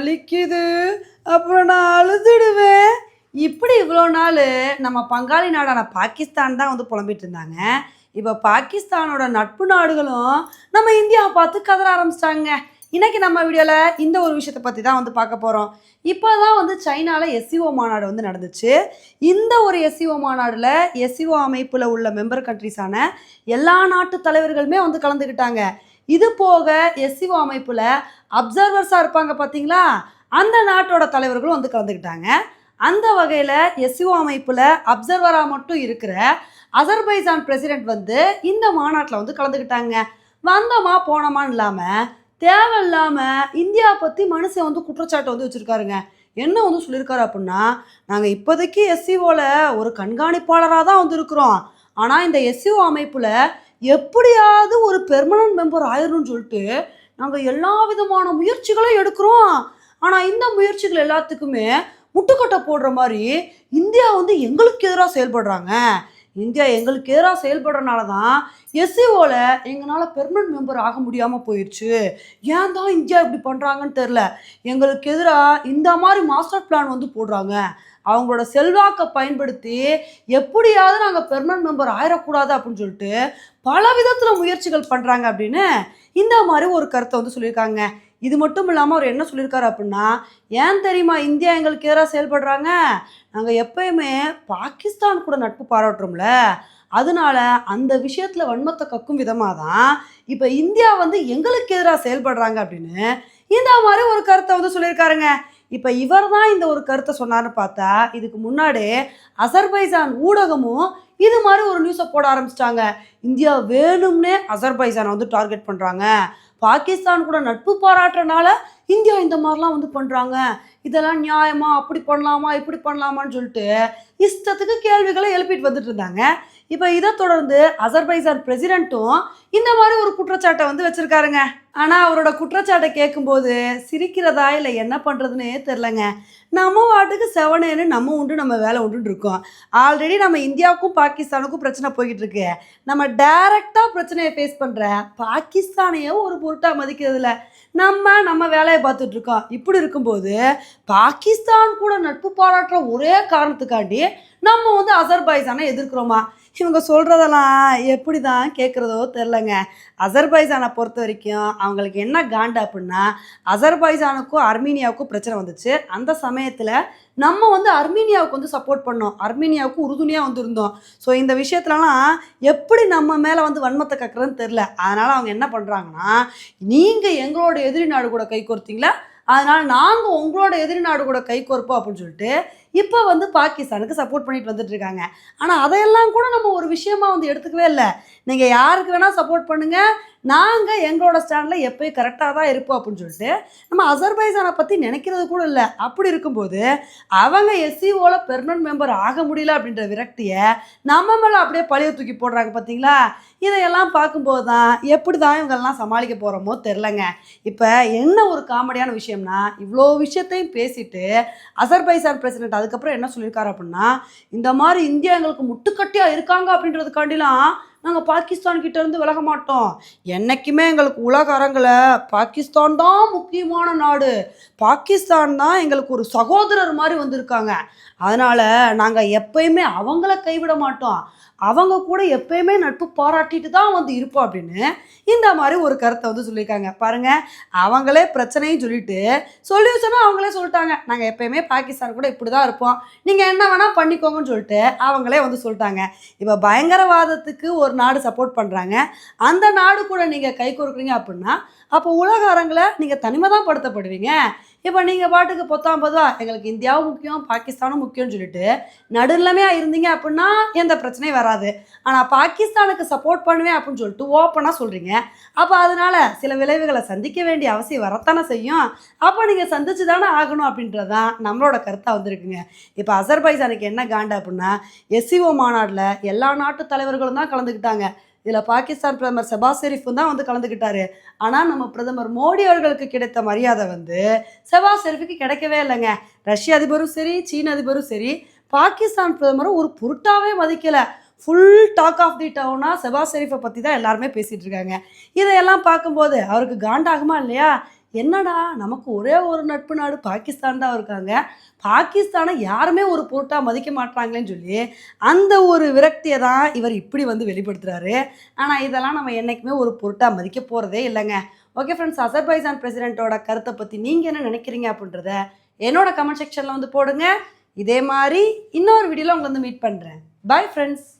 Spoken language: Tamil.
வலிக்குது. அப்புறம் நான் அழுதுடுவேன். இப்படி இவ்வளோ நாள் நம்ம பங்காளி நாடான பாகிஸ்தான் தான் வந்து புலம்பிட்டு இருந்தாங்க. இப்போ பாகிஸ்தானோட நட்பு நாடுகளும் நம்ம இந்தியாவை பார்த்து கதற ஆரம்பிச்சிட்டாங்க. இன்னைக்கு நம்ம வீடியோவில் இந்த ஒரு விஷயத்தை பற்றி தான் வந்து பார்க்க போகிறோம் இப்போ தான் வந்து சைனாவில் எஸ்சிஓ மாநாடு வந்து நடந்துச்சு. இந்த ஒரு எஸ்சிஓ மாநாடில் எஸ்சிஓ அமைப்பில் உள்ள மெம்பர் கண்ட்ரிஸான எல்லா நாட்டு தலைவர்களுமே வந்து கலந்துக்கிட்டாங்க. இது போக எஸ்சிஓ அமைப்பில் அப்சர்வர்ஸாக இருப்பாங்க பார்த்தீங்களா அந்த நாட்டோட தலைவர்களும் வந்து கலந்துக்கிட்டாங்க. அந்த வகையில் எஸ்சிஓ அமைப்பில் அப்சர்வராக மட்டும் இருக்கிற அசர்பைசான் பிரசிடென்ட் வந்து இந்த மாநாட்டில் வந்து கலந்துக்கிட்டாங்க. வந்தோமா போனோமான்னு இல்லாமல் தேவையில்லாமல் இந்தியா பற்றி மனுஷன் வந்து குற்றச்சாட்டை வந்து வச்சுருக்காருங்க. என்ன வந்து சொல்லியிருக்காரு அப்படின்னா நாங்கள் இப்போதைக்கு எஸ்சிஓவில் ஒரு கண்காணிப்பாளராக தான் வந்து இருக்கிறோம். ஆனால் இந்த எஸ்சிஓ அமைப்பில் எப்படியாவது ஒரு பெர்மனன்ட் மெம்பர் ஆயிடணும்னு சொல்லிட்டு நாங்கள் எல்லா விதமான முயற்சிகளும் எடுக்கிறோம். ஆனால் இந்த முயற்சிகள் எல்லாத்துக்குமே முட்டுக்கட்டை போடுற மாதிரி இந்தியா வந்து எங்களுக்கு எதிராக செயல்படுறாங்க. இந்தியா எங்களுக்கு எதிராக செயல்படுறனால தான் எஸ்சிஓவில் எங்களால் பெர்மனன்ட் மெம்பர் ஆக முடியாமல் போயிடுச்சு ஏன் தான் இந்தியா இப்படி பண்ணுறாங்கன்னு தெரில எங்களுக்கு எதிராக இந்த மாதிரி மாஸ்டர் பிளான் வந்து போடுறாங்க. அவங்களோட செல்வாக்கை பயன்படுத்தி எப்படியாவது நாங்கள் பெர்மனன்ட் மெம்பர் ஆயிடக்கூடாது அப்படின்னு சொல்லிட்டு பல விதத்தில் முயற்சிகள் பண்ணுறாங்க அப்படின்னு இந்த மாதிரி ஒரு கருத்தை வந்து சொல்லியிருக்காங்க. இது மட்டும் இல்லாமல் அவர் என்ன சொல்லியிருக்காரு அப்படின்னா ஏன் தெரியுமா இந்தியா எங்களுக்கு எதிராக செயல்படுறாங்க? நாங்கள் எப்பயுமே பாகிஸ்தான் கூட நட்பு பாராட்டுறோம்ல. அதனால அந்த விஷயத்தில் வன்மத்தை கக்கும் விதமாக தான் இப்போ இந்தியா வந்து எங்களுக்கு எதிராக செயல்படுறாங்க அப்படின்னு இந்த மாதிரி ஒரு கருத்தை வந்து சொல்லியிருக்காருங்க. இப்போ இவர் தான் இந்த ஒரு கருத்தை சொன்னார்னு பார்த்தா இதுக்கு முன்னாடி அசர்பைசான் ஊடகமும் இது மாதிரி ஒரு நியூஸை போட ஆரம்பிச்சிட்டாங்க. இந்தியா வேணும்னே அசர்பைசானை வந்து டார்கெட் பண்ணுறாங்க பாகிஸ்தான் கூட நட்பு பாராட்டுறனால இந்தியா இந்த மாதிரிலாம் வந்து பண்ணுறாங்க இதெல்லாம் நியாயமா? அப்படி பண்ணலாமா? இப்படி பண்ணலாமான்னு சொல்லிட்டு இஷ்டத்துக்கு கேள்விகளை எழுப்பிட்டு வந்துட்டு இருந்தாங்க. இப்போ இதை தொடர்ந்து அசர்பைசான் பிரசிடென்ட்டும் இந்த மாதிரி ஒரு குற்றச்சாட்டை வந்து வச்சிருக்காருங்க. ஆனால் அவரோட குற்றச்சாட்டை கேட்கும்போது சிரிக்கிறதா இல்லை என்ன பண்ணுறதுன்னே தெரிலங்க நம்ம வாட்டுக்கு செவனேன்னு நம்ம உண்டு நம்ம வேலை உண்டு இருக்கோம் ஆல்ரெடி நம்ம இந்தியாவுக்கும் பாகிஸ்தானுக்கும் பிரச்சனை போய்கிட்டு இருக்கு நம்ம டைரக்டாக பிரச்சனையை ஃபேஸ் பண்ணுற பாகிஸ்தானையே ஒரு பொருட்டாக மதிக்கிறதில்ல நம்ம நம்ம வேலையை பார்த்துட்டு இருக்கோம் இப்படி இருக்கும்போது பாகிஸ்தான் கூட நட்பு பாராட்டுற ஒரே காரணத்துக்காண்டி நம்ம வந்து அசர்பைசானை எதிர்க்கிறோமா? இவங்க சொல்கிறதெல்லாம் எப்படி தான் கேட்குறதோ தெரிலங்க அசர்பைசானை பொறுத்த வரைக்கும் அவங்களுக்கு என்ன காண்டு அப்படின்னா அசர்பைசானுக்கும் அர்மீனியாவுக்கும் பிரச்சனை வந்துச்சு. அந்த சமயத்தில் நம்ம வந்து அர்மீனியாவுக்கு வந்து சப்போர்ட் பண்ணோம். அர்மீனியாவுக்கு உறுதுணையாக வந்திருந்தோம். ஸோ இந்த விஷயத்துலலாம் எப்படி நம்ம மேலே வந்து வன்மத்தை கக்குறதுன்னு தெரில அதனால் அவங்க என்ன பண்ணுறாங்கன்னா நீங்கள் எங்களோட எதிரி நாடு கூட கை கோர்த்தீங்களா? அதனால் நாங்கள் உங்களோட எதிரி நாடு கூட கைகோர்ப்போம் அப்படின்னு சொல்லிட்டு இப்போ வந்து பாகிஸ்தானுக்கு சப்போர்ட் பண்ணிட்டு வந்துட்டு இருக்காங்க. ஆனால் அதையெல்லாம் கூட நம்ம ஒரு விஷயமா வந்து எடுத்துக்கவே இல்லை. நீங்கள் யாருக்கு வேணால் சப்போர்ட் பண்ணுங்கள் நாங்கள் எங்களோட ஸ்டாண்டில் எப்போயும் கரெக்டாக தான் இருப்போம் அப்படின்னு சொல்லிட்டு நம்ம அசர்பைசானை பற்றி நினைக்கிறது கூட இல்லை. அப்படி இருக்கும்போது அவங்க எஸ்சிஓவில் பெர்மனன்ட் மெம்பர் ஆக முடியல அப்படின்ற விரக்தியை நம்ம மேலே அப்படியே பழைய தூக்கி போடுறாங்க பார்த்தீங்களா இதையெல்லாம் பார்க்கும்போது தான் எப்படி தான் இவங்கெல்லாம் சமாளிக்க போகிறோமோ தெரிலங்க இப்போ என்ன ஒரு காமெடியான விஷயம்னா இவ்வளோ விஷயத்தையும் பேசிட்டு அசர்பைசான் பிரசிடென்ட் அதுக்கப்புறம் என்ன சொல்லியிருக்காரு அப்படின்னா இந்த மாதிரி இந்தியா எங்களுக்கு முட்டுக்கட்டியாக இருக்காங்க அப்படின்றதுக்காண்டிலாம் நாங்கள் பாகிஸ்தான் கிட்டேருந்து விலக மாட்டோம். என்னைக்குமே எங்களுக்கு உலக அரங்கில் பாகிஸ்தான் தான் முக்கியமான நாடு. பாகிஸ்தான் தான் எங்களுக்கு ஒரு சகோதரர் மாதிரி வந்திருக்காங்க. அதனால் நாங்கள் எப்பயுமே அவங்கள கைவிட மாட்டோம். அவங்க கூட எப்பயுமே நட்பு பாராட்டிட்டு தான் வந்து இருப்போம் அப்படின்னு இந்த மாதிரி ஒரு கருத்தை வந்து சொல்லியிருக்காங்க. பாருங்க அவங்களே பிரச்சனையும் சொல்லிட்டு சொல்யூஷனும் அவங்களே சொல்லிட்டாங்க. நாங்கள் எப்பயுமே பாகிஸ்தான் கூட இப்படி தான் இருப்போம். நீங்கள் என்ன வேணால் பண்ணிக்கோங்கன்னு சொல்லிட்டு அவங்களே வந்து சொல்லிட்டாங்க. இப்போ பயங்கரவாதத்துக்கு ஒரு நாடு சப்போர்ட் பண்ணுறாங்க அந்த நாடு கூட நீங்கள் கை கொடுக்குறீங்க அப்படின்னா அப்போ உலக அரங்கில் நீங்கள் தனிமை தான் படுத்தப்படுவீங்க. இப்போ நீங்கள் பாட்டுக்கு பொத்தாம் பொதுவா எங்களுக்கு இந்தியாவும் முக்கியம் பாகிஸ்தானும் முக்கியம்னு சொல்லிட்டு நடுநிலைமையாக இருந்தீங்க அப்படின்னா எந்த பிரச்சனையும் வராது. ஆனால் பாகிஸ்தானுக்கு சப்போர்ட் பண்ணுவேன் அப்படின்னு சொல்லிட்டு ஓப்பனாக சொல்கிறீங்க அப்போ அதனால சில விளைவுகளை சந்திக்க வேண்டிய அவசியம் வரத்தானே செய்யும். அப்போ நீங்கள் சந்திச்சு தானே ஆகணும் அப்படின்றது தான் நம்மளோட கருத்தாக வந்திருக்குங்க. இப்போ அசர்பைசானுக்கு என்ன காண்டு அப்படின்னா எஸ்சிஓ மாநாட்டில் எல்லா நாட்டு தலைவர்களும் தான் கலந்துக்கிட்டாங்க. இதில் பாகிஸ்தான் பிரதமர் செபாஸ் ஷெரீஃபும் தான் வந்து கலந்துக்கிட்டாரு ஆனால் நம்ம பிரதமர் மோடி அவர்களுக்கு கிடைத்த மரியாதை வந்து செபாஸ் ஷெரீஃபுக்கு கிடைக்கவே இல்லைங்க. ரஷ்ய அதிபரும் சரி சீன அதிபரும் சரி பாகிஸ்தான் பிரதமரும் ஒரு பொருட்டாவே மதிக்கலை. ஃபுல் டாக் ஆஃப் தி டவுனாக செபாஸ் ஷெரீஃபை பற்றி தான் எல்லாருமே பேசிகிட்டு இருக்காங்க. இதையெல்லாம் பார்க்கும்போது அவருக்கு காண்டாகுமா இல்லையா? என்னடா நமக்கு ஒரே ஒரு நட்பு நாடு பாகிஸ்தான் தான் இருக்காங்க. பாகிஸ்தானை யாருமே ஒரு பொருட்டாக மதிக்க மாட்டாங்களேன்னு சொல்லி அந்த ஒரு விரக்தியை தான் இவர் இப்படி வந்து வெளிப்படுத்துகிறாரு ஆனால் இதெல்லாம் நம்ம என்றைக்குமே ஒரு பொருட்டாக மதிக்க போகிறதே இல்லைங்க. ஓகே ஃப்ரெண்ட்ஸ் அசர்பைசான் பிரசிடென்ட்டோட கருத்தை பற்றி நீங்கள் என்ன நினைக்கிறீங்க அப்படின்றத என்னோட கமெண்ட் செக்ஷனில் வந்து போடுங்க. இதே மாதிரி இன்னொரு வீடியோவில் உங்களை வந்து மீட் பண்ணுறேன் பை ஃப்ரெண்ட்ஸ்